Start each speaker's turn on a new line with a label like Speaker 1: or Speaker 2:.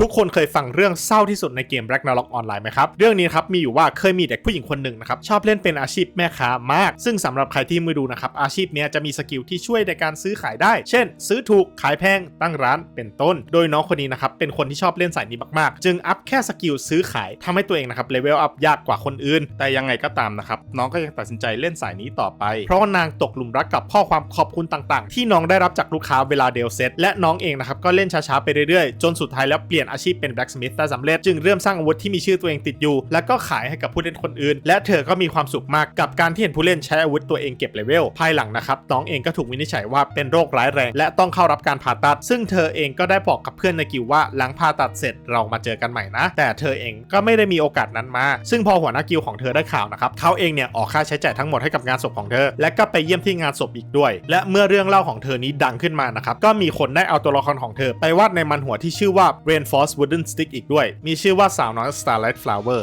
Speaker 1: ทุกคนเคยฟังเรื่องเศร้าที่สุดในเกม Ragnarok ออนไลน์ไหมครับ เรื่องนี้ครับมีอยู่ว่าเคยมีเด็กผู้หญิงคนหนึ่งนะครับ ชอบเล่นเป็นอาชีพแม่ค้ามาก ซึ่งสำหรับใครที่ไม่ดูนะครับ อาชีพนี้จะมีสกิลที่ช่วยในการซื้อขายได้ เช่น ซื้อถูก ขายแพง ตั้งร้านเป็นต้น โดยน้องคนนี้นะครับ เป็นคนที่ชอบเล่นสายนี้มากๆ จึงอัพแค่สกิลซื้อขายทำให้ตัวเองนะครับเลเวลอัพยากกว่าคนอื่น แต่ยังไงก็ตามนะครับน้องก็ยังตัดสินใจเล่นสายนี้ต่อไป เพราะนางตกหลุมรักกับข้อความขอบคุณต่าง ๆ ที่น้องได้รับจากลูกค้าเวลาเดลเซตและน้องเองนะครับก็เล่นช้าๆไปเรื่อยๆ จนสุดท้ายแล้วเปลี่ยนอาชีพเป็น blacksmith ได้สำเร็จจึงเริ่มสร้างอาวุธที่มีชื่อตัวเองติดอยู่ แล้วก็ขายให้กับผู้เล่นคนอื่น และเธอก็มีความสุขมากกับการที่เห็นผู้เล่นใช้อาวุธตัวเองเก็บเลเวลภายหลังนะครับน้องเองก็ถูกวินิจฉัยว่าเป็นโรคร้ายแรง และต้องเข้ารับการผ่าตัด ซึ่งเธอเองก็ได้บอกกับเพื่อนในกิวว่าหลังผ่าตัดเสร็จเรามาเจอกันใหม่นะ แต่เธอเองก็ไม่ได้มีโอกาสนั้นมา ซึ่งพอหัวหน้ากิวของเธอได้ข่าวนะครับเขาเองเนี่ยออกค่าใช้จ่ายทั้งหมดให้กับงานศพของเธอ และก็ไปเยี่ยมที่งานศพอีกด้วย และเมื่อเรื่องเล่าของเธอนี้ดังขึ้นมานะครับก็มีคนได้เอาตัวละครของเธอ ไปวาดในมันหัวที่ชื่อว่า Force Wooden Stick อีกด้วย มีชื่อว่าสาวน้อย Starlight Flower